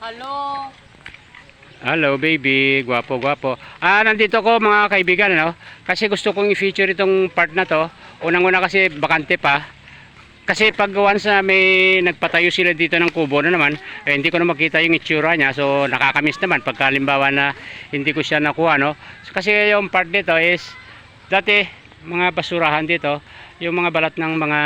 Hello. Hello baby, gwapo gwapo. Ah, nandito ko mga kaibigan ano, kasi gusto kong i-feature itong part na to. Unang-una kasi bakante pa. Kasi pag once na may nagpatayo sila dito ng kubo na naman, eh, hindi ko na makita yung itsura niya. So nakakamiss naman pagka halimbawa na hindi ko siya nakuha no. So, kasi yung part dito is dati mga basurahan dito, yung mga balat ng mga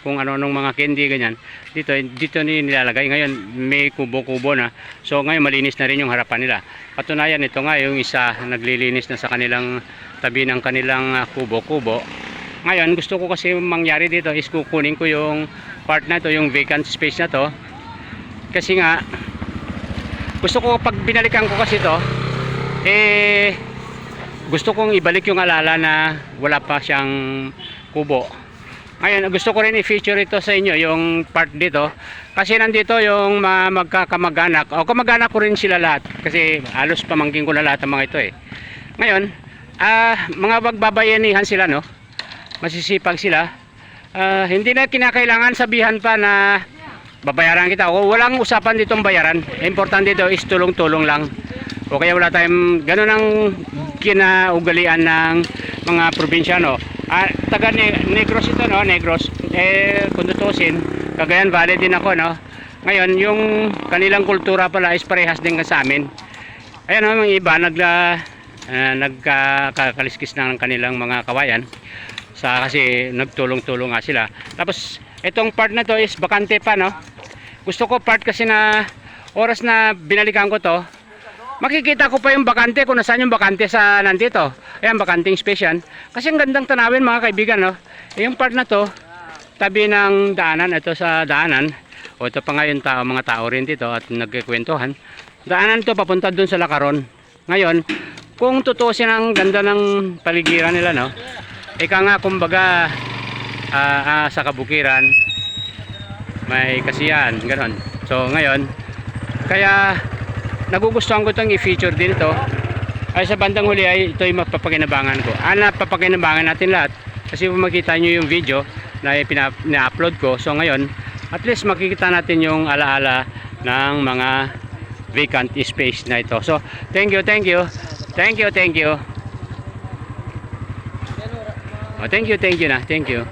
kung ano nung mga candy ganyan. Dito dito ni nilalagay. Ngayon may kubo-kubo na. So ngayon malinis na rin yung harapan nila. Patunayan ito nga yung isa naglilinis na sa kanilang tabi ng kanilang ah, kubo-kubo. Ngayon gusto ko kasi mangyari dito is kukunin ko yung part na to yung vacant space na to. Kasi nga gusto ko pag binalikan ko kasi to eh gusto kong ibalik yung alala na wala pa siyang kubo ngayon, gusto ko rin i-feature ito sa inyo, yung part dito. Kasi nandito yung mga magkakamag-anak. O kamag-anak ko rin sila lahat. Kasi halos pamangking ko na lahat ng mga ito eh. Ngayon, ah, mga magbabayanihan sila, no? Masisipag sila. Ah, hindi na kinakailangan sabihan pa na babayaran kita. O walang usapan ditong bayaran. Importante dito is tulong-tulong lang. O kaya wala tayong ganun ang kinaugalian ng mga probinsyano. Ah, taga ne Negros ito no, Negros. Eh kung tutusin, Cagayan Valley din ako no. Ngayon, yung kanilang kultura pala is parehas din sa amin. Ayan no, mga iba nagla uh, nagkakaliskis na ng kanilang mga kawayan sa kasi nagtulong-tulong nga sila. Tapos itong part na to is bakante pa no. Gusto ko part kasi na oras na binalikan ko to, makikita ko pa yung bakante kung nasaan yung bakante sa nandito. Ayan, bakanting space yan. Kasi ang gandang tanawin mga kaibigan, no? Yung part na to, tabi ng daanan, ito sa daanan. O ito pa nga yung tao, mga tao rin dito at nagkikwentuhan. Daanan to papunta dun sa Lakaron. Ngayon, kung tutusin ang ganda ng paligiran nila, no? Ika nga, kumbaga, ah, ah, sa kabukiran, may kasiyan, ganon. So, ngayon, kaya nagugustuhan ko itong i-feature din ito ay sa bandang huli ay ito yung mapapakinabangan ko. Ah napapakinabangan natin lahat. Kasi kung makita nyo yung video na pina- na-upload ko so ngayon at least makikita natin yung alaala ng mga vacant space na ito. So thank you thank you. Thank you thank you. Oh, thank you thank you na. Thank you